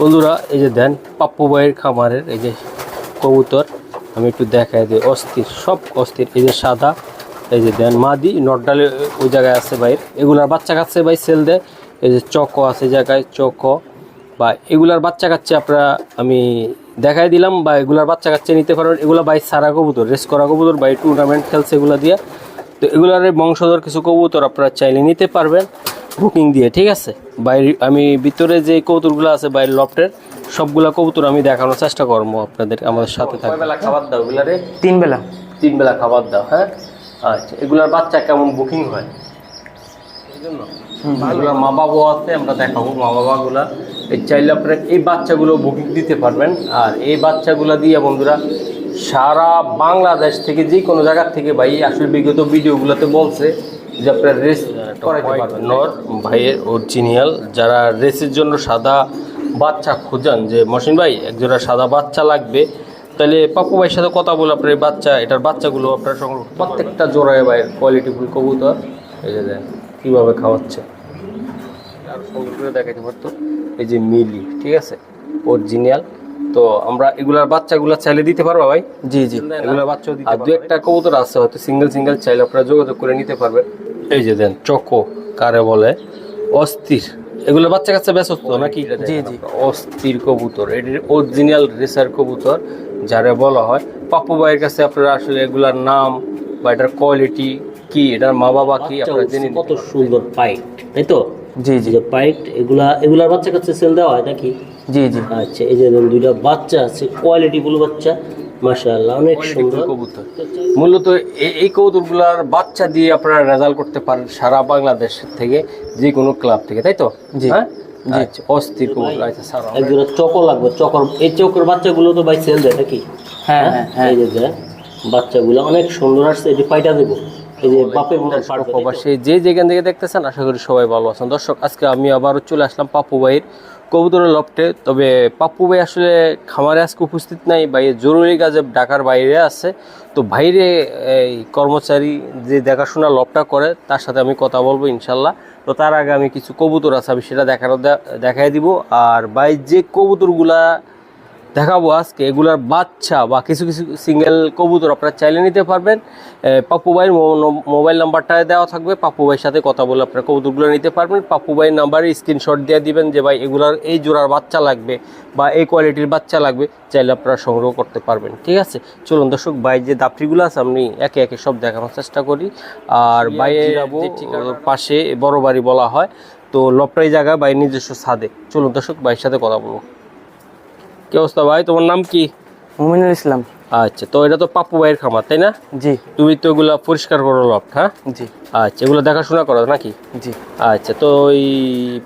বন্ধুরা, এই যে দেন পাপ্পু ভাইয়ের খামারের এই যে কবুতর, আমি একটু দেখাই দিই অস্থির, সব অস্থির, এই যে সাদা, এই যে দেন মাদি নটডালে ওই জায়গায় আছে ভাইয়ের। এগুলার বাচ্চা কাছে ভাই সেল দেয়, এই যে চকো আছে জায়গায়, চকো। বা এগুলার বাচ্চা কাচ্চে আপনারা, আমি দেখাই দিলাম, বা এগুলার বাচ্চা কাচ্চে নিতে পারবেন এগুলো বাই সারা কবুতর, রেস করা কবুতর বাই টুর্নামেন্ট খেলছে এগুলো দিয়ে। তো এগুলার বংশধর কিছু কবুতর আপনারা চাইলে নিতে পারবেন। বুকিং দিয়ে ঠিক আছে? বাইরে আমি ভিতরে যে কবুতরগুলো আছে বাইরের লফটের সবগুলা কবুতর আমি দেখানোর চেষ্টা করব আপনাদের আমাদের সাথে থাকবে। বেলা খাবার দাও তিন বেলা তিন বেলা খাবার দাও হ্যাঁ? আচ্ছা এগুলার বাচ্চা কেমন বুকিং হয়? এই জন্য এগুলা মা বাবা আছে আমরা দেখাবো মা বাবাগুলা। এই চাইলে আপনারা এই বাচ্চাগুলো বুকিং দিতে পারবেন। আর এই বাচ্চাগুলো দিয়ে বন্ধুরা সারা বাংলাদেশ থেকে যে কোনো জায়গার থেকে ভাই আসলে বিগত ভিডিওগুলোতে বলছে যে আপনারা রেস করাইতে পারবেন নর ভাইয়ের অরিজিনাল যারা রেসের জন্য সাদা বাচ্চা খোঁজান যে মসিন ভাই একজোড়া সাদা বাচ্চা লাগবে তাহলে পাপু ভাইয়ের সাথে কথা বলে আপনার বাচ্চা এটার বাচ্চাগুলো আপনার সংগ্রহ প্রত্যেকটা জোড়ায় ভাইয়ের কোয়ালিটিফুল কবুতর। এই যে দেন কীভাবে খাওয়াচ্ছে। আর করে দেখাতে পারতো। এই যে মিলি ঠিক আছে? অরিজিনাল তো আমরা এগুলার বাচ্চাগুলো চাইলে দিতে পারব ভাই? জি জি। এগুলোর বাচ্চা দিতে আর দু একটা কবুতর আছে হয়তো সিঙ্গেল সিঙ্গেল চাইলে আপনারা যোগাযোগ করে নিতে পারবেন এই যে দেন চকো কারে বলে অস্থির। এগুলো বাচ্চা কাচ্চা ব্যস্ত নাকি? জি, জি। অস্থির কবুতর এটির অরিজিনাল রেসার কবুতর যারা বলা হয়। পাপ্পু ভাইয়ের কাছে আপনারা আসলে এগুলার নাম বা এটার কোয়ালিটি কি এটার মা বাবা কি আপনারা জেনে কত সুন্দর পাইট তাই তো? জি জি। যে পাইট এগুলা এগুলার বাচ্চা কাছে সেল দেওয়া হয় নাকি? জি জি। আচ্ছা এই যে দুইটা বাচ্চা আছে কোয়ালিটি ফুল বাচ্চা মাশাআল্লাহ অনেক সুন্দর। কবুতর। মূলত এই- এই কবুতরগুলার বাচ্চা দিয়ে আপনারা রেজাল্ট করতে পারেন সারা বাংলাদেশ থেকে যে কোনো ক্লাব থেকে তাই তো? জি। হ্যাঁ? আচ্ছা অস্থির কবুতর আচ্ছা স্যার এক জোড়া চকর লাগবে চকর এই চকর বাচ্চাগুলো তো ভাই সেল দেয় নাকি? হ্যাঁ হ্যাঁ? হ্যাঁ এই যে বাচ্চাগুলো অনেক সুন্দর আসছে এটি পাইটা দেবো। প্রবাসী যে যেখান থেকে দেখতেছেন আশা করি সবাই ভালো আছেন। দর্শক আজকে আমি আবারও চলে আসলাম পাপ্পু ভাইয়ের কবুতরের লফটে। তবে পাপ্পু ভাই আসলে খামারে আজকে উপস্থিত নাই ভাই জরুরি কাজে ঢাকার বাইরে আছে। তো বাইরে এই কর্মচারী যে দেখাশোনা লফটা করে তার সাথে আমি কথা বলব ইনশাল্লাহ। তো তার আগে আমি কিছু কবুতর আছে আমি সেটা দেখানো দেখাই দিব। আর ভাই যে কবুতরগুলা দেখাবো আজকে এগুলার বাচ্চা বা কিছু কিছু সিঙ্গেল কবুতর আপনারা চাইলে নিতে পারবেন। পাপ্পু ভাইয়ের মোবাইল নাম্বারটা দেওয়া থাকবে। পাপ্পু ভাইয়ের সাথে কথা বলে আপনারা কবুতরগুলো নিতে পারবেন। পাপ্পু ভাইয়ের নাম্বারে স্ক্রিনশট দিয়ে দিবেন যে ভাই এগুলার এই জোড়ার বাচ্চা লাগবে বা এই কোয়ালিটির বাচ্চা লাগবে চাইলে আপনারা সংগ্রহ করতে পারবেন। ঠিক আছে? চলুন দর্শক ভাই যে দাপড়িগুলো আছে আমি একে একে সব দেখানোর চেষ্টা করি। আর বাইরে পাশে বড় বাড়ি বলা হয় তো লপটাই জায়গা বাই নিজস্ব ছাদে। চলুন দর্শক ভাইয়ের সাথে কথা বলব কি অবস্থা ভাই? তোমার নাম কি? মুমিনুল ইসলাম। আচ্ছা তো এটা তো পাপ্পু ভাইয়ের খামার তাই না? জি। তুমি তো এগুলা পরিষ্কার করো লফট হ্যাঁ? জি। আচ্ছা এগুলো দেখাশোনা করো নাকি? জি। আচ্ছা তো ওই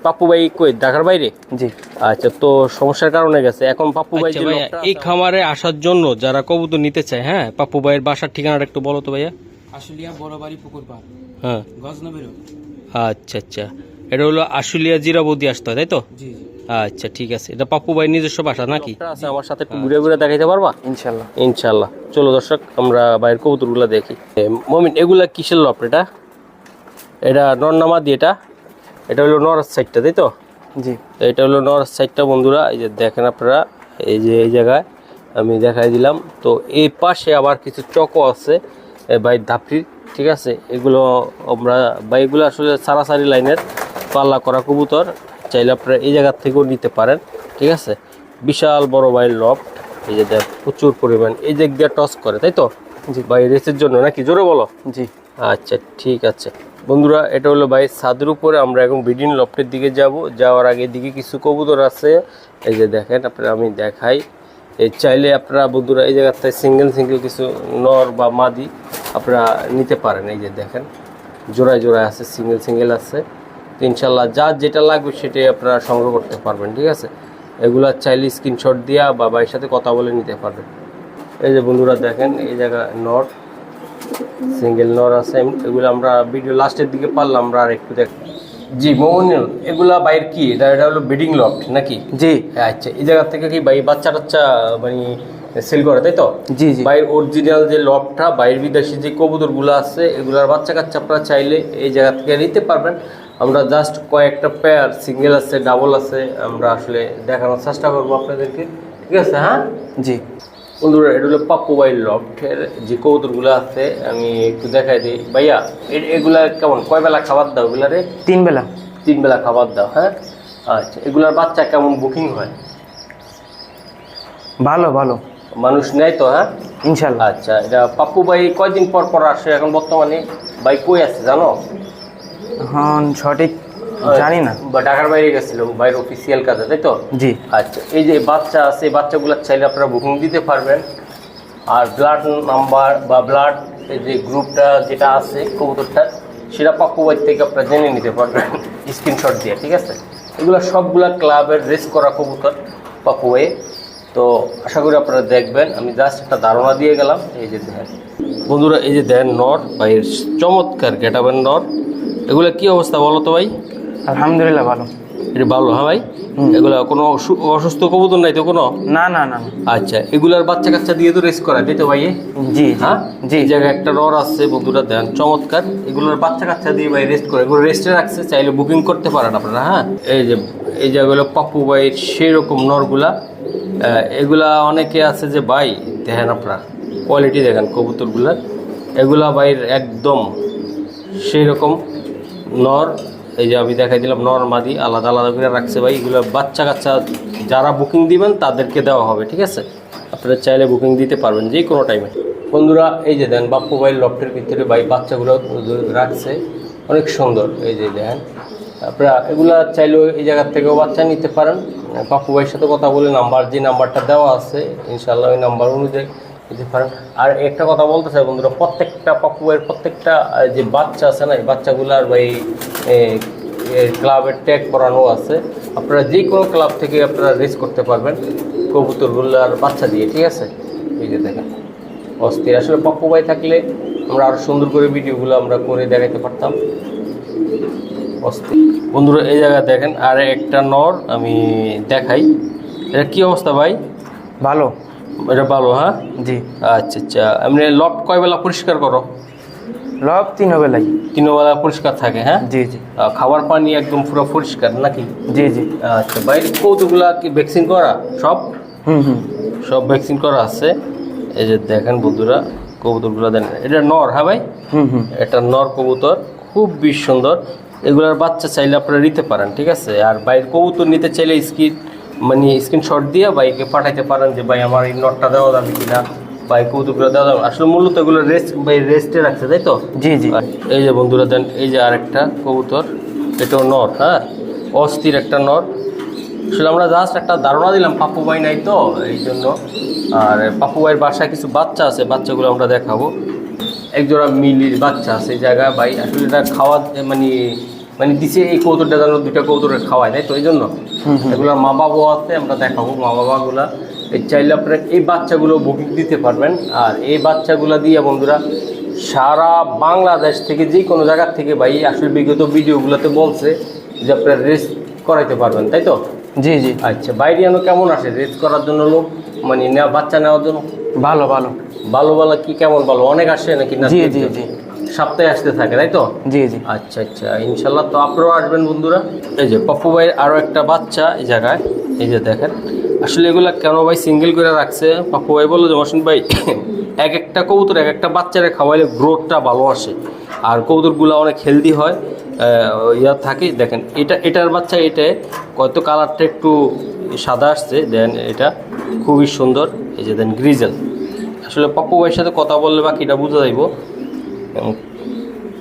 পাপ্পু ভাই কই ঢাকার বাইরে? জি। আচ্ছা তো সমস্যার কারণে গেছে। এখন পাপ্পু ভাই আচ্ছা ভাইয়া, এই খামারে আসার জন্য যারা কবুতর নিতে চায় হ্যাঁ পাপ্পু ভাইয়ের বাসার ঠিকানাটা একটু বলো তো ভাইয়া। আশুলিয়া বড় বাড়ি পুকুর পাড়। হ্যাঁ। গজনবীর আচ্ছা আচ্ছা। এটা হলো আশুলিয়া জিরাবদি আসতে হয় তাই তো? জি জি। আচ্ছা ঠিক আছে। এটা পাপ্পু ভাই নিজস্ব বাসা নাকি? আছে আমার সাথে একটু ঘুরে ঘুরে দেখাইতে পারবা? ইনশাল্লাহ। ইনশাল্লাহ। চলো দর্শক আমরা বাইরের কবুতরগুলো দেখি। মমিন এগুলা কিসের লপ এটা? এটা নরনামাদি এটা? এটা হলো নরাজ সাইডটা তাই তো? জি। তো এটা হলো নরাজ সাইডটা বন্ধুরা এই যে দেখেন আপনারা এই যে এই জায়গায় আমি দেখাই দিলাম। তো এই পাশে আবার কিছু চকো আছে বাই ধাপড়ির ঠিক আছে? এগুলো আমরা বা এগুলো আসলে সারাসারি লাইনের পাল্লা করা কবুতর। চাইলে আপনারা এই জায়গার থেকেও নিতে পারেন ঠিক আছে? বিশাল বড় বাইর লফট এই যে দেখ প্রচুর পরিমাণ এই দিক দিয়ে টস করে তাই তো? জি। ভাই রেসের জন্য নাকি? জোরে বলো। জি। আচ্ছা ঠিক আছে। বন্ধুরা এটা হলো ভাই ছাদের উপরে আমরা এখন বিডিন লফটের দিকে যাব। যাওয়ার আগে দিকে কিছু কবুতর আছে। এই যে দেখেন আপনারা আমি দেখাই। এই চাইলে আপনারা বন্ধুরা এই জায়গার থেকে সিঙ্গেল সিঙ্গেল কিছু নর বা মাদি আপনারা নিতে পারেন। এই যে দেখেন জোড়ায় জোড়ায় আছে সিঙ্গেল সিঙ্গেল আছে। তো ইনশাল্লাহ যার যেটা লাগবে সেটাই আপনারা সংগ্রহ করতে পারবেন ঠিক আছে? এগুলা চাইলে স্ক্রিনশট দিয়া বা ভাইয়ের সাথে কথা বলে নিতে পারবেন। এই যে বন্ধুরা দেখেন এই জায়গা নট সিঙ্গেল নর আছে। এগুলো আমরা ভিডিও লাস্টের দিকে পারলাম আমরা আর একটু দেখ জি মোহনীয় এগুলা বাইর কি? এটা এটা হলো ব্রিডিং লফট নাকি? জি। আচ্ছা এই জায়গা থেকে কি ভাই বাচ্চা টাচ্চা মানে সেল করে তাই তো? জি জি। বাইর অরিজিনাল যে লফটটা বাইর বিদেশি যে কবুতরগুলো আছে এগুলার বাচ্চা কাচ্চা আপনারা চাইলে এই জায়গা থেকে নিতে পারবেন। আমরা জাস্ট কয়েকটা পেয়ার সিঙ্গেল আছে ডাবল আছে আমরা আসলে দেখানোর চেষ্টা করব আপনাদেরকে। ঠিক আছে হ্যাঁ? জি। বন্ধুরা এটা হলো পাপ্পু বাই লফটের যে কৌতুকগুলো আছে আমি একটু দেখাই দিই। ভাইয়া এগুলা কেমন? কয় বেলা খাবার দাও এগুলারে তিন বেলা। তিন বেলা খাবার দাও হ্যাঁ? আচ্ছা এগুলার বাচ্চা কেমন বুকিং হয়? ভালো ভালো। মানুষ নেয় তো হ্যাঁ? ইনশাল্লাহ। আচ্ছা এটা পাপ্পু ভাই কয়দিন পর পর আসে এখন বর্তমানে? ভাই কই আছে জানো? হ্যাঁ সঠিক জানি না। বা ঢাকার বাইরে গেছিল বাইরের অফিসিয়াল কাজে তাই তো? জি। আচ্ছা এই যে বাচ্চা আছে বাচ্চাগুলো চাইলে আপনারা বুকিং দিতে পারবেন। আর ব্লাড নাম্বার বা ব্লাড যে গ্রুপটা যেটা আছে কবুতরটা সেটা পাপ্পু থেকে আপনারা জেনে নিতে পারবেন স্ক্রিনশট দিয়ে ঠিক আছে? এগুলো সবগুলা ক্লাবের রেস করা কবুতর ভাই। তো আশা করি আপনারা দেখবেন আমি জাস্ট একটা ধারণা দিয়ে গেলাম এই যে দেখেন। বন্ধুরা এই যে দেন নট ভাই চমৎকার গেটাবেন নট এগুলো কি অবস্থা বলো তো ভাই? আলহামদুলিল্লাহ ভালো। এটা ভালো হ্যাঁ ভাই? এগুলা কোনো অসু- অসুস্থ কবুতর নাই তো কোনো? না না না আচ্ছা এগুলার বাচ্চা কাচ্চা দিয়ে তো রেস করা তাই তো ভাই? জি হ্যাঁ? জি। জায়গায় একটা নর আছে বন্ধুরা দেন চমৎকার। এগুলোর বাচ্চা কাচ্চা দিয়ে ভাই রেস্ট করে এগুলো রেস্টে রাখছে চাইলে বুকিং করতে পারেন আপনারা হ্যাঁ? এই যে এই জায়গাগুলো পাপ্পু ভাইয়ের সেই রকম নরগুলা এগুলা অনেকে আছে যে ভাই দেখেন আপনারা কোয়ালিটি দেখেন কবুতরগুলার। এগুলা ভাইয়ের একদম সেই রকম নর, এই যে আমি দেখাই দিলাম নর, মাদি, আলাদা আলাদা করে রাখছে ভাই। এগুলো বাচ্চা কাচ্চা যারা বুকিং দিবেন, তাদেরকে দেওয়া হবে, ঠিক আছে? আপনারা চাইলে বুকিং দিতে পারবেন যে কোনো টাইমে বন্ধুরা, এই যে দেন, বাপ্পু ভাই লফটের ভিতরে ভাই বাচ্চাগুলো রাখছে। অনেক সুন্দর, এই যে দেখেন আপনারা এগুলা চাইলেও এই জায়গার থেকেও বাচ্চা নিতে পারেন। বাপ্পু ভাইয়ের সাথে কথা বলে নাম্বার যে নাম্বারটা দেওয়া আছে ইনশাল্লাহ ওই নাম্বার অনুযায়ী পারেন আর একটা কথা বলতে চাই বন্ধুরা, প্রত্যেকটা পাপ্পু ভাইয়ের প্রত্যেকটা যে বাচ্চা আছে না, এই বাচ্চাগুলার বা এই ক্লাবের ট্যাগ করানো আছে, আপনারা যে কোনো ক্লাব থেকে আপনারা রেস করতে পারবেন কবুতরগুলার বাচ্চা দিয়ে, ঠিক আছে? এই যে দেখেন, অস্থির। আসলে পাপ্পু ভাই থাকলে আমরা আরও সুন্দর করে ভিডিওগুলো আমরা করে দেখাতে পারতাম। অস্থির। বন্ধুরা, এই জায়গায় দেখেন আর একটা নর আমি দেখাই। এটা কী অবস্থা ভাই? ভালো। এটা ভালো হ্যাঁ? জি। আচ্ছা আচ্ছা। এমনি লট কয় বেলা পরিষ্কার করো? লব তিন বেলাই। তিন বেলা পরিষ্কার থাকে হ্যাঁ? জি জি। খাবার পানি একদম পুরো পরিষ্কার নাকি? জি জি। আচ্ছা বাইরে কৌতুকগুলা কি ভ্যাকসিন করা? সব? হুম হুম। সব ভ্যাকসিন করা আছে। এই যে দেখেন বন্ধুরা কবুতরগুলো দেন। এটা নর হ্যাঁ ভাই? হুম হুম। এটা নর কবুতর খুব বেশ সুন্দর। এগুলার বাচ্চা চাইলে আপনারা নিতে পারেন ঠিক আছে? আর বাইরের কবুতর নিতে চাইলে স্ক্রিন মানে স্ক্রিনশট দিয়ে বাইকে পাঠাইতে পারেন যে ভাই আমার এই নটটা দেওয়া যাবে কিনা? বা এই কবুতরগুলো দেওয়া যাবে। আসলে মূলত এগুলো রেস্ট বাই রেস্টে রাখছে তাই তো? জি জি। এই যে বন্ধুরা দেন এই যে আরেকটা কবুতর এটাও নর হ্যাঁ? অস্থির একটা নর আসলে আমরা জাস্ট একটা ধারণা দিলাম পাপ্পু ভাই নাই তো এই জন্য। আর পাপ্পু ভাইয়ের বাসায় কিছু বাচ্চা আছে বাচ্চাগুলো আমরা দেখাবো। একজোড়া মিলির বাচ্চা আছে এই জায়গায় ভাই। আসলে এটা খাওয়া মানে মানে দিছে এই কৌতুরটা যেন দুইটা কৌতুরে খাওয়ায় তাই তো? এই জন্য। এগুলোর মা বাবাও আছে আমরা দেখাবো মা বাবাগুলা। এই চাইলে আপনারা এই বাচ্চাগুলো বুকিং দিতে পারবেন। আর এই বাচ্চাগুলো দিয়ে বন্ধুরা সারা বাংলাদেশ থেকে যে কোনো জায়গার থেকে ভাই আসলে বিগত ভিডিওগুলোতে বলছে যে আপনারা রেস্ট করাইতে পারবেন তাই তো? জি জি। আচ্ছা বাইরে যেন কেমন আসে? রেস করার জন্য লোক মানে নেওয়া বাচ্চা নেওয়ার জন্য? ভালো ভালো। ভালো ভালো কি কেমন ভালো? অনেক আসে নাকি না? জি জি জি। সপ্তাহে আসতে থাকে তাই তো? জি জি। আচ্ছা আচ্ছা ইনশাল্লাহ তো আপনারাও আসবেন বন্ধুরা। এই যে পপ্পু ভাইয়ের আরও একটা বাচ্চা এই জায়গায় এই যে দেখেন। আসলে এগুলা কেন ভাই সিঙ্গেল করে রাখছে? পপ্পু ভাই বলল যে মসিন ভাই এক একটা কবুতর এক একটা বাচ্চারে খাওয়াইলে গ্রোথটা ভালো আসে। আর কবুতরগুলো অনেক হেলদি হয় ইয়া থাকে। দেখেন এটা এটার বাচ্চা এটা কত কালারটা একটু সাদা আসছে দেন এটা খুবই সুন্দর। এই যে দেন গ্রিজেল। আসলে পপ্পু ভাইয়ের সাথে কথা বললে বাকিটা বুঝা যাইব।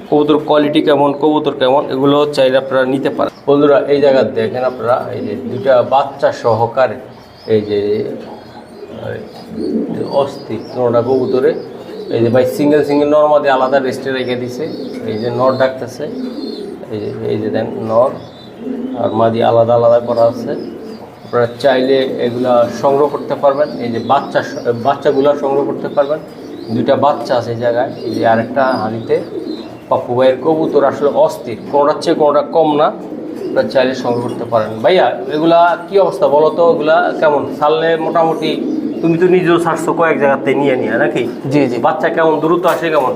কবুতর কোয়ালিটি কেমন, কবুতর কেমন, এগুলো চাইলে আপনারা নিতে পারেন। বন্ধুরা, এই জায়গা দেখেন আপনারা, এই যে দুটা বাচ্চা সহকারে, এই যে, এই অস্থির নোটা কবুতরে, এই যে ভাই সিঙ্গেল সিঙ্গেল নর মধ্যে আলাদা রেস্টে রেখে দিছে, এই যে নর ডাকতেছে, এই যে এই যে দেন নর, আর মাদি আলাদা আলাদা করা আছে। আপনারা চাইলে এগুলা সংগ্রহ করতে পারবেন, এই যে বাচ্চা বাচ্চাগুলো সংগ্রহ করতে পারবেন। দুইটা বাচ্চা আছে এই জায়গায় এই যে আরেকটা হাঁড়িতে। পাপ্পু ভাইয়ের কবুতর আসলে অস্থির কোনোটার চেয়ে কোনোটা কম না আপনারা চাইলে সংগ্রহ করতে পারেন। ভাইয়া এগুলা কি অবস্থা বলো তো এগুলা কেমন? ছাড়লে মোটামুটি তুমি তো নিজেও ছাড়ছো কয়েক জায়গাতে নিয়ে নিয়ে নাকি? জি জি। বাচ্চা কেমন দ্রুত আসে কেমন?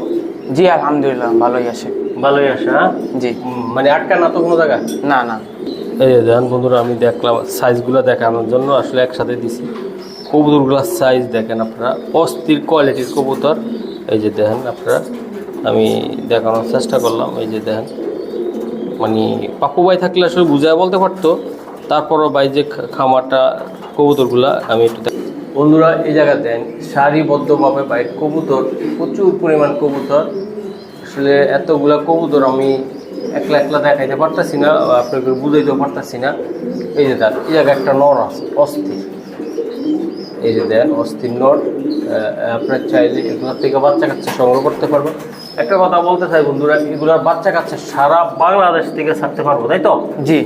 জি আলহামদুলিল্লাহ ভালোই আসে। ভালোই আসে হ্যাঁ? জি। মানে আটকা না তো কোনো জায়গায়? না না। এই দেখেন বন্ধুরা আমি দেখলাম সাইজগুলো দেখানোর জন্য আসলে একসাথে দিছি। কবুতরগুলোর সাইজ দেখেন আপনারা। অস্থির কোয়ালিটির কবুতর। এই যে দেখেন আপনারা, আমি দেখানোর চেষ্টা করলাম, এই যে দেখেন। মানে পাপ্পু ভাই থাকলে আসলে বুঝায় বলতে পারতো, তারপরও ভাই যে খামারটা, কবুতরগুলা, আমি একটু দেখ- বন্ধুরা, এই জায়গা দেন সারিবদ্ধভাবে বাইর কবুতর, প্রচুর পরিমাণ কবুতর। আসলে এতগুলা কবুতর আমি একলা একলা দেখাইতে পারতাছি না আপনাকে বুঝাইতেও পারতাছি না। এই যে দেন এই জায়গায় একটা নর আছে, অস্থির। এই যে দেন অস্থির নর আপনার চাইলে এগুলোর থেকে বাচ্চা কাচ্চা সংগ্রহ করতে পারবেন একটা কথা বলতে চাই বন্ধুরা এগুলোর বাচ্চা কাচ্চা সারা বাংলাদেশ থেকে ছাড়তে পারব তাই তো? জি।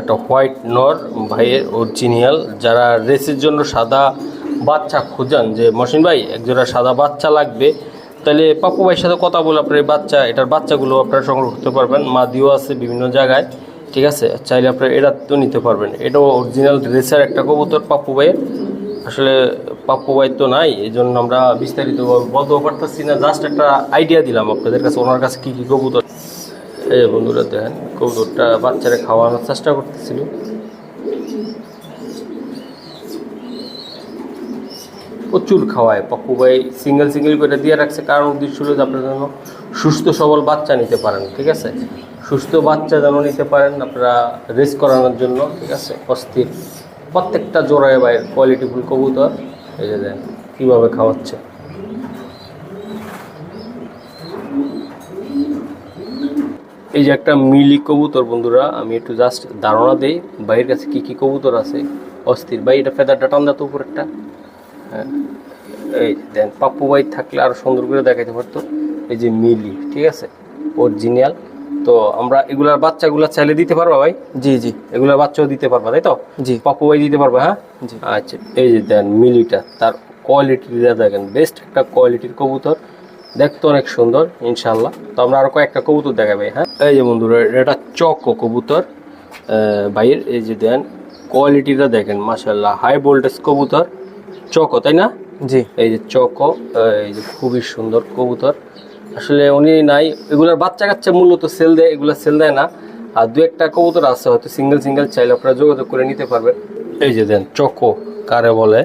একটা হোয়াইট নর ভাইয়ের অরিজিনাল যারা রেসের জন্য সাদা বাচ্চা খুঁজান যে মসিন ভাই একজোড়া সাদা বাচ্চা লাগবে। তাহলে পাপু ভাইয়ের সাথে কথা বলে আপনার এই বাচ্চা এটার বাচ্চাগুলো আপনারা সংগ্রহ করতে পারবেন। মাদিও আছে বিভিন্ন জায়গায়। ঠিক আছে? চাইলে আপনার এটা তো নিতে পারবেন। এটাও অরিজিনাল রেসের একটা কবুতর পাপ্পু ভাইয়ের। আসলে পাপ্পু ভাই তো নাই এই জন্য আমরা বিস্তারিত বলতেও পারতেছি না। জাস্ট একটা আইডিয়া দিলাম আপনাদের কাছে, ওনার কাছে কী কী কবুতর। এই বন্ধুরা, দেখেন, কবুতরটা বাচ্চারা খাওয়ানোর চেষ্টা করতেছিল। প্রচুর খাওয়ায় পপ্পু ভাই। সিঙ্গেল সিঙ্গেল করে দিয়ে রাখছে। কারণ উদ্দেশ্য হলো আপনারা যেন সুস্থ সবল বাচ্চা নিতে পারেন, ঠিক আছে? সুস্থ বাচ্চা যেন নিতে পারেন, আপনারা রেস করানোর জন্য, ঠিক আছে? অস্থির। প্রত্যেকটা জোড়ায় বাইর কোয়ালিটিফুল কবুতর। এই যে দেন, কীভাবে খাওয়াচ্ছে। এই যে একটা মিলি কবুতর বন্ধুরা, আমি একটু জাস্ট ধারণা দেই, ভাইয়ের কাছে কি কি কবুতর আছে? অস্থির। ভাই, এটা ফেদারটা টান দাও তো উপরেরটা। হ্যাঁ এই দেন, পাপ্পু ভাই থাকলে আরও সুন্দর করে দেখাইতে পারতো। এই যে মিলি ঠিক আছে? অরিজিনাল তো আমরা এগুলার বাচ্চাগুলা চাইলে দিতে পারবা ভাই? জি জি। এগুলার বাচ্চাও দিতে পারবা তাই তো? জি। পাপ্পু ভাই দিতে পারবা হ্যাঁ? জি। আচ্ছা এই যে দেন মিলিটা তার কোয়ালিটিটা দেখেন বেস্ট একটা কোয়ালিটির কবুতর। দেখতে অনেক সুন্দর ইনশাল্লাহ তো আমরা আরও কয়েকটা কবুতর দেখাবে হ্যাঁ? এই যে বন্ধুরা এটা চকো কবুতর। ভাইয়ের এই যে দেন কোয়ালিটিটা দেখেন মাশাল্লাহ হাই ভোল্টেজ কবুতর চকো তাই না? জি। এই যে চকো এই যে খুবই সুন্দর কবুতর। আসলে উনি নাই। এগুলোর বাচ্চা কাচ্চা মূলত সেল দেয় এগুলো সেল দেয় না। আর দু একটা কবুতর আছে হয়তো সিঙ্গেল সিঙ্গেল চাইলে আপনারা যোগাযোগ করে নিতে পারবেন। এই যে দেন চকো কারে বলে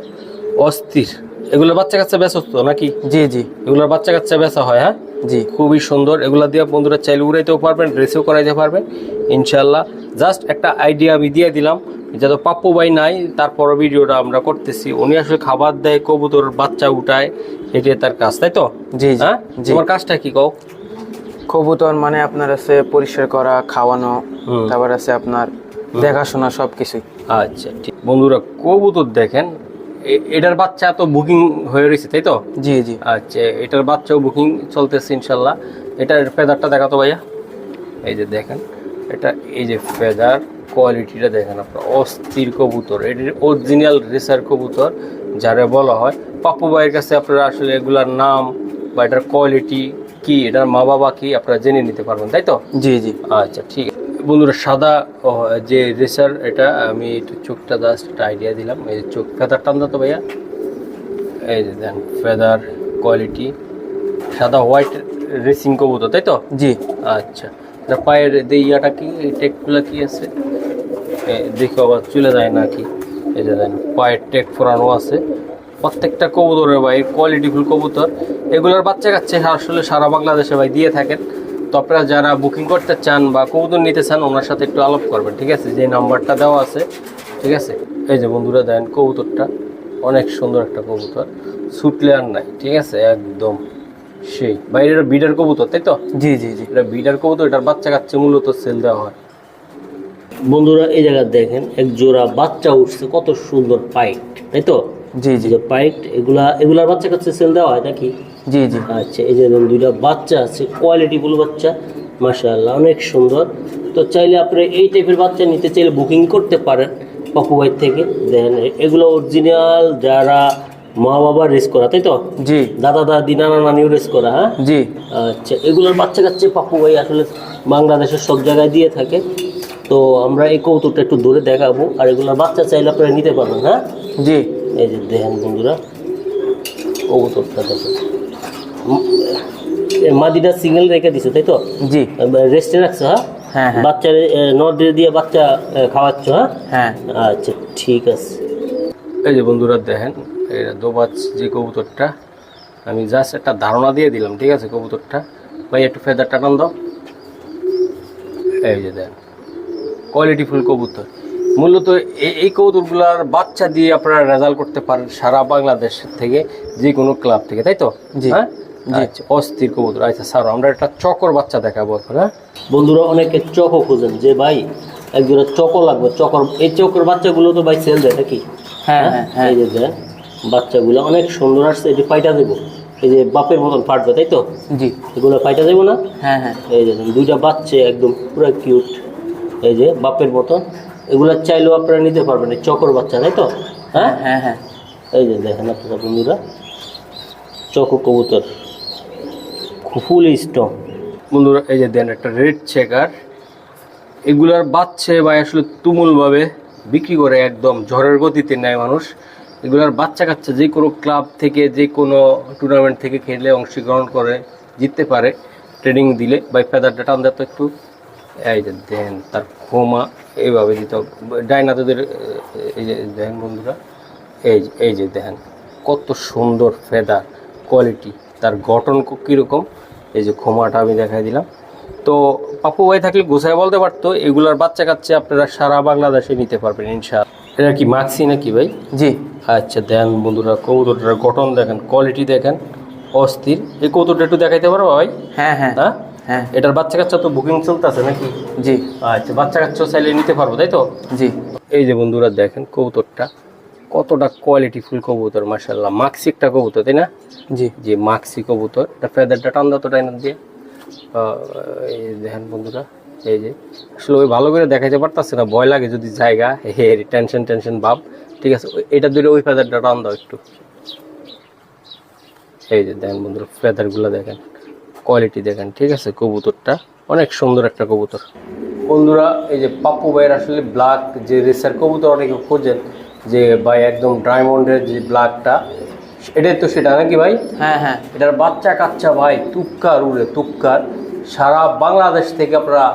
অস্থির। এগুলো বাচ্চা কাচ্চা ব্যস্ত নাকি? জি জি। এগুলোর বাচ্চা কাচ্চা বেচা হয় হ্যাঁ? জি। খুবই সুন্দর। এগুলা দিয়ে বন্ধুরা চাইলে উড়াইতেও পারবেন ড্রেসও করাইতে পারবেন। ইনশাল্লাহ জাস্ট একটা আইডিয়া আমি দিয়ে দিলাম যাতে পাপ্পু ভাই নাই তারপর ভিডিওটা আমরা করতেছি। উনি আসলে খাবার দেয় কবুতর বাচ্চা উঠায় এটাই তার কাজ তাই তো? জি হ্যাঁ? তোমার কাজটা কি কও? কবুতর মানে আপনার আছে পরিষ্কার করা খাওয়ানো তারপর আছে আপনার দেখাশোনা সব কিছুই আচ্ছা ঠিক। বন্ধুরা কবুতর দেখেন এটার বাচ্চা তো বুকিং হয়ে রয়েছে তাই তো? জি জি। আচ্ছা এটার বাচ্চাও বুকিং চলতেছে ইনশাল্লাহ। এটার ফেদারটা দেখাতো ভাইয়া? এই যে দেখেন এটা এই যে ফেদার কোয়ালিটিটা দেখেন আপনার অস্থির কবুতর এটির অরিজিনাল রেসার কবুতর যারা বলা হয়। পাপ্পু ভাইয়ের কাছে আপনারা আসলে এগুলার নাম বা এটার কোয়ালিটি কি এটার মা বাবা কি আপনারা জেনে নিতে পারবেন তাই তো? জি জি। আচ্ছা ঠিক আছে। বন্ধুরা সাদা যে রেসার এটা আমি একটু চোখটা জাস্ট একটা আইডিয়া দিলাম। এই যে চোখ ফেদার টান তো ভাইয়া। এই যে দেন ফেদার কোয়ালিটি সাদা হোয়াইট রেসিং কবুতর তাই তো? জি। আচ্ছা পায়ের ইয়াটা কি এই টেকগুলো কি আছে? দেখো আবার চলে যায় না কি এই যে দেন পায়ের টেক ফোরানো আছে। প্রত্যেকটা কবুতরের ভাই কোয়ালিটিফুল কবুতর। এগুলোর বাচ্চা কাচ্চা আসলে সারা বাংলাদেশে ভাই দিয়ে থাকেন। তো আপনারা যারা বুকিং করতে চান বা কবুতর নিতে চান ওনার সাথে একটু আলাপ করবেন ঠিক আছে? যে নাম্বারটা দেওয়া আছে ঠিক আছে? এই যে বন্ধুরা দেন কবুতরটা অনেক সুন্দর একটা কবুতর সুটলে আর নাই ঠিক আছে? একদম সেই বাইরের বিডার কবুতর তাই তো? জি জি জি। এটা বিডার কবুতর এটার বাচ্চা কাচ্চা মূলত সেল দেওয়া হয়। বন্ধুরা এই জায়গা দেখেন এক জোড়া বাচ্চা উঠছে কত সুন্দর পাইট তাই তো? জি জি। পাইট এগুলা এগুলার বাচ্চা কাছে সেল দেওয়া হয় নাকি? জি জি। আচ্ছা এই যে দুইটা বাচ্চা আছে কোয়ালিটিফুল বাচ্চা মাশাআল্লাহ অনেক সুন্দর। তো চাইলে আপনি এই টাইপের বাচ্চা নিতে চাইলে বুকিং করতে পারেন পাপু ভাই থেকে। দেখেন এগুলো অরিজিনাল যারা মা বাবা রেস করা তাই তো? জি। দাদা দাদি নানা নানিও রেস করা হ্যাঁ? জি। আচ্ছা এগুলোর বাচ্চা কাচ্চা পাপু ভাই আসলে বাংলাদেশের সব জায়গায় দিয়ে থাকে। তো আমরা এই কৌতুকটা একটু দূরে দেখাবো আর এগুলোর বাচ্চা চাইলে আপনারা নিতে পারবেন হ্যাঁ? জি। এই যে দেখেন বন্ধুরা কবুতরটা দেখেন মাদিটা সিঙ্গেল রেখে দিছো তাই তো? জি। রেস্টে রাখছো হ্যাঁ? হ্যাঁ হ্যাঁ। বাচ্চার নট দিয়ে বাচ্চা খাওয়াচ্ছ হ্যাঁ? হ্যাঁ। আচ্ছা ঠিক আছে। এই যে বন্ধুরা দেখেন এটা দোবাজ যে কবুতরটা আমি জাস্ট একটা ধারণা দিয়ে দিলাম ঠিক আছে কবুতরটা? ভাই একটু ফেদারটা টান দাও। এই যে দেখেন কোয়ালিটি ফুল কবুতর। মূলত এই কবুতরগুলার বাচ্চা দিয়ে আপনারা রেজাল্ট করতে পারেন সারা বাংলাদেশ থেকে যে কোনো ক্লাব থেকে তাই তো? জি। হ্যাঁ? আচ্ছা অস্থির কবুতর। আচ্ছা স্যার আমরা একটা চকর বাচ্চা দেখাবো হ্যাঁ? বন্ধুরা অনেকে চকো খোঁজেন যে ভাই একজোড়া চকো লাগবে চকর এই চকর বাচ্চাগুলো তো ভাই সেল দেয় নাকি? হ্যাঁ হ্যাঁ? হ্যাঁ এই যে বাচ্চাগুলো অনেক সুন্দর আসছে এটি পাইটা দেবো এই যে বাপের মতন ফাটবে তাই তো? জি। এগুলো পাইটা দেবো না? হ্যাঁ হ্যাঁ। এই যে দুইটা বাচ্চা একদম পুরো কিউট এই যে বাপের মতন। এগুলো চাইলেও আপনারা নিতে পারবেন এই চকর বাচ্চা তাই তো? হ্যাঁ? হ্যাঁ হ্যাঁ। এই যে দেখেন আপনারা বন্ধুরা চকো কবুতর ফুল স্টং বন্ধুরা এই যে দেন একটা রেড চেকার এগুলার বাচ্চা বা আসলে তুমুলভাবে বিক্রি করে একদম ঝড়ের গতিতে নেয় মানুষ। এগুলার বাচ্চা কাচ্চা যে কোনো ক্লাব থেকে যে কোনো টুর্নামেন্ট থেকে খেলে অংশগ্রহণ করে জিততে পারে। ট্রেনিং দিলে বা ফেদারটা টান দেয় তো একটু। এই যে দেন তার ক্ষমা এইভাবে দিতে হবে। ডাইনাদের এই যে দেখেন বন্ধুরা এই এই যে দেখেন কত সুন্দর ফেদার কোয়ালিটি তার গঠন কীরকম এই যে ক্ষমাটা আমি দেখাই দিলাম। তো পাপু ভাই থাকলে গোসাই বলতে পারতো এগুলার বাচ্চা কাচ্চা আপনারা সারা বাংলাদেশে নিতে পারবেন ইনশাআল্লাহ। এটা কি মাক্সি নাকি ভাই? জি। আচ্ছা দেন বন্ধুরা কৌতুরটার গঠন দেখেন কোয়ালিটি দেখেন অস্থির। এই কৌতুরটা একটু দেখাইতে পারো ভাই? হ্যাঁ হ্যাঁ। হ্যাঁ? হ্যাঁ। এটার বাচ্চা কাচ্চা তো বুকিং চলতেছে নাকি? জি। আচ্ছা বাচ্চা কাচ্চা চাইলে নিতে পারব তাই তো? জি। এই যে বন্ধুরা দেখেন কবুতরটা কতটা কোয়ালিটি ফুল কবুতর মার্শাল্লাহ মাক্সি একটা কবুতর তাই না? জি। যে মাক্সি কবুতর এটা ফেদারটা টান দাও তো টাইনার দিয়ে। এই দেখেন বন্ধুরা এই যে। আসলে ওই ভালো করে দেখাইতে পারতাছে না ভয় লাগে যদি জায়গা হে টেনশন টেনশন ভাব। ঠিক আছে এটা ধরে ওই ফেদারটা টান দাও একটু। এই যে দেখেন বন্ধুরা ফেদারগুলো দেখেন। কোয়ালিটি দেখেন ঠিক আছে কবুতরটা? অনেক সুন্দর একটা কবুতর। বন্ধুরা এই যে পাপ্পু ভাইয়ের আসলে ব্ল্যাক যে রেসার কবুতর অনেকে খোঁজেন যে ভাই একদম ডায়মন্ডের যে ব্ল্যাকটা এটাই তো সেটা নাকি ভাই? হ্যাঁ হ্যাঁ। এটার বাচ্চা কাচ্চা ভাই তুপকার উড়ে তুপকার। সারা বাংলাদেশ থেকে আপনারা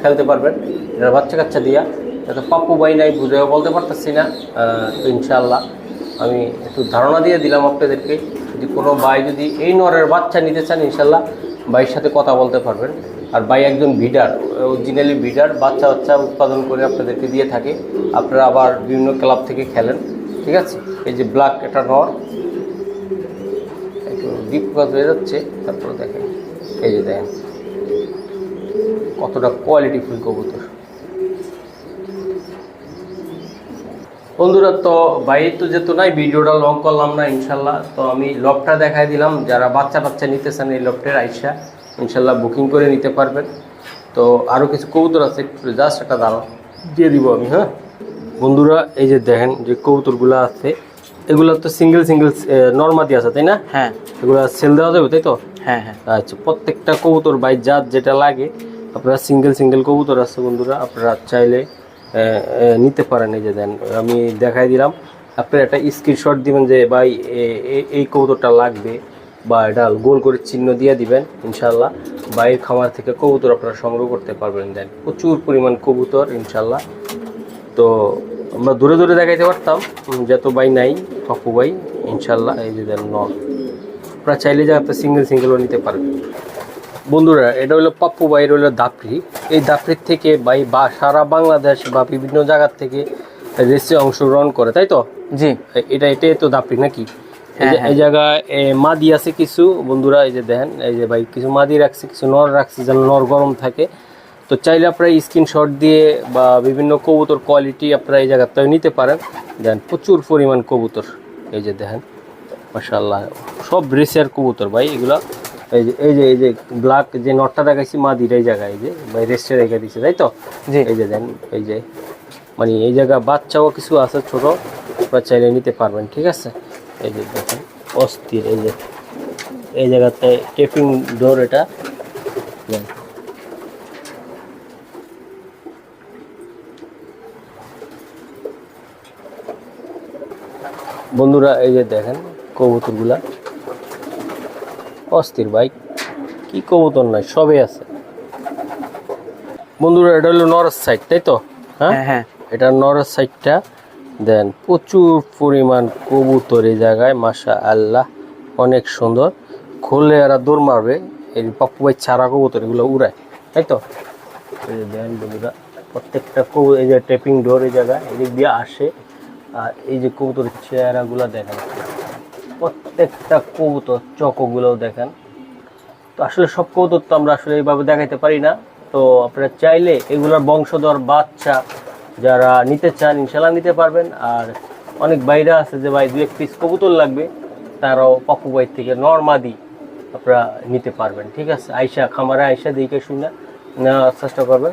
খেলতে পারবেন। এটার বাচ্চা কাচ্চা দিয়া। এটা পাপ্পু ভাই নাই বুঝেও বলতে পারতেছি না তো ইনশাল্লাহ আমি একটু ধারণা দিয়ে দিলাম আপনাদেরকে। যদি কোনো ভাই যদি এই নরের বাচ্চা নিতে চান, ইনশাল্লাহ ভাইয়ের সাথে কথা বলতে পারবেন। আর ভাই একজন ভিডার অরিজিনালি ভিডার বাচ্চা বাচ্চা উৎপাদন করে আপনাদেরকে দিয়ে থাকে। আপনারা আবার বিভিন্ন ক্লাব থেকে খেলেন, ঠিক আছে? এই যে ব্ল্যাক একটা নর, একটু ডিপ ফোকাস হয়ে যাচ্ছে, তারপরে দেখেন। এই যে দেখেন, কতটা কোয়ালিটি ফুল কবুতর। বন্ধুরা তো বাইরে তো যেত নাই ভিডিওটা লং করলাম না ইনশাল্লাহ। তো আমি লকটা দেখাই দিলাম যারা বাচ্চা বাচ্চা নিতে চান এই লকটের আইসা ইনশাল্লাহ বুকিং করে নিতে পারবেন। তো আরও কিছু কবুতর আছে একটু জাস্ট একটা দাঁড়ো দিয়ে দিব আমি হ্যাঁ? বন্ধুরা এই যে দেখেন যে কবুতরগুলো আছে এগুলো তো সিঙ্গেল সিঙ্গেল নর্মাদি আছে তাই না? হ্যাঁ। এগুলো সেল দেওয়া যাবে তাই তো? হ্যাঁ হ্যাঁ। আচ্ছা প্রত্যেকটা কবুতর বাই জাত যেটা লাগে আপনারা সিঙ্গেল সিঙ্গেল কবুতর আছে বন্ধুরা আপনারা চাইলে নিতে পারেন এই যে দেন, আমি দেখাই দিলাম। আপনারা একটা স্ক্রিনশট দিবেন যে, ভাই এই কবুতরটা লাগবে বা এটা গোল করে চিহ্ন দিয়ে দিবেন ইনশাল্লাহ বাইরের খামার থেকে কবুতর আপনারা সংগ্রহ করতে পারবেন দেন। প্রচুর পরিমাণ কবুতর ইনশাল্লাহ তো আমরা দূরে দূরে দেখাইতে পারতাম যত বাই নাই পাপু বাই ইনশাল্লাহ এই যে দেন নন আপনারা চাইলে যে আপনি সিঙ্গেল সিঙ্গেলও নিতে পারবেন। বন্ধুরা এটা হলো পাপ্পু বাইর হলো দাপড়ি। এই দাপড়ির থেকে বাই বা সারা বাংলাদেশ বা বিভিন্ন জায়গার থেকে রেসে অংশগ্রহণ করে তাই তো? জি। এটা এটাই তো দাপড়ি নাকি? এই হ্যাঁ, এই জায়গায় মাদি আছে কিছু বন্ধুরা এই যে দেখেন এই যে ভাই কিছু মাদি রাখছি কিছু নর রাখছি যেন নর গরম থাকে। তো চাইলে আপনারা স্ক্রিনশট দিয়ে বা বিভিন্ন কবুতর কোয়ালিটি আপনারা এই জায়গার থেকে নিতে পারেন। দেন প্রচুর পরিমাণ কবুতর এই যে দেখেন মাশাল্লাহ সব রেসিয়ার কবুতর ভাই এগুলা এই যে এই যে এই যে ব্ল্যাক যে নটটা দেখাইছি মাদির এই জায়গায় এই যে রেস্টে রেখে দিচ্ছে তাই তো? জি। এই যে দেন এই যে মানে এই জায়গা বাচ্চাও কিছু আছে ছোট আপনারা চাইলে নিতে পারবেন ঠিক আছে? এই যে দেখেন অস্থির এই যে এই জায়গাতে টেপিং ডোর এটা। বন্ধুরা এই যে দেখেন কবুতরগুলা। অস্থির বাইক কি কবুতর নাই সবই আছে। বন্ধুরা এটা হলো নর্থ সাইড তাই তো? হ্যাঁ? হ্যাঁ হ্যাঁ। এটা নর্থ সাইডটা দেন প্রচুর পরিমাণ কবুতর এই জায়গায় মাশা আল্লাহ অনেক সুন্দর। খুললে এরা দৌড় মারবে এই পাপ্পু ভাই ছাড়া কবুতর এগুলো উড়ায় তাই তো? দেন বন্ধুরা প্রত্যেকটা কবু এই যে টেপিং ডোর এই জায়গায় এদিক দিয়ে আসে আর এই যে কবুতরের চেহারাগুলো দেখেন। প্রত্যেকটা কবুতর চকগুলোও দেখেন। তো আসলে সব কৌতুক তো আমরা আসলে এইভাবে দেখাইতে পারি না। তো আপনারা চাইলে এগুলোর বংশধর, বাচ্চা যারা নিতে চান ইনশাল্লাহ নিতে পারবেন। আর অনেক বাইরে আছে যে ভাই দু এক পিস কবুতর লাগবে, তারাও পাপ্পু ভাই থেকে নর্মাদি আপনারা নিতে পারবেন, ঠিক আছে? আইসা, খামারে আইসা দিকে শুনে নেওয়ার চেষ্টা করবেন।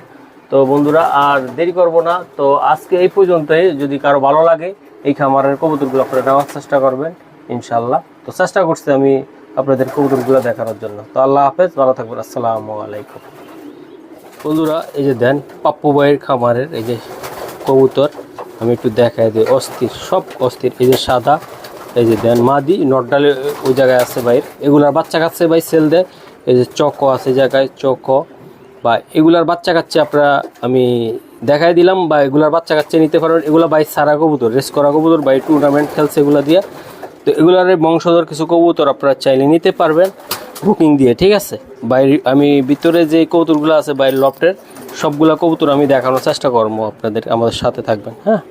তো বন্ধুরা, আর দেরি করব না। তো আজকে এই পর্যন্তই। যদি কারও ভালো লাগে, এই খামারের কবুতরগুলো আপনারা নেওয়ার চেষ্টা করবেন। ইনশাল্লাহ তো চেষ্টা করছি আমি আপনাদের কবুতরগুলো দেখানোর জন্য। তো আল্লাহ হাফেজ, ভালো থাকবেন। আসসালামু আলাইকুম। বন্ধুরা, এই যে দেন, পাপ্পু ভাইয়ের খামারের এই যে কবুতর, আমি একটু দেখাই দিই অস্থির, সব অস্থির। এই যে সাদা, এই যে দেন, মাদি নটডালে ওই জায়গায় আছে ভাইয়ের। এগুলার বাচ্চা কাছে ভাই সেল দেয়। এই যে চকো আছে জায়গায়, চকো। বা এগুলার বাচ্চা কাচ্চা আপনারা, আমি দেখাই দিলাম, বা এগুলার বাচ্চা কাচ্চা নিতে পারবেন এগুলো বাই সারা কবুতর, রেস করা কবুতর বাই টুর্নামেন্ট খেলছে এগুলা দিয়ে। তো এগুলার বংশধর কিছু কবুতর আপনারা চাইলে নিতে পারবেন বুকিং দিয়ে, ঠিক আছে? বাইরে, আমি ভিতরে যে কবুতরগুলো আছে বাইরের লফটের, সবগুলো কবুতর আমি দেখানোর চেষ্টা করব, আপনাদের আমাদের সাথে থাকবেন হ্যাঁ?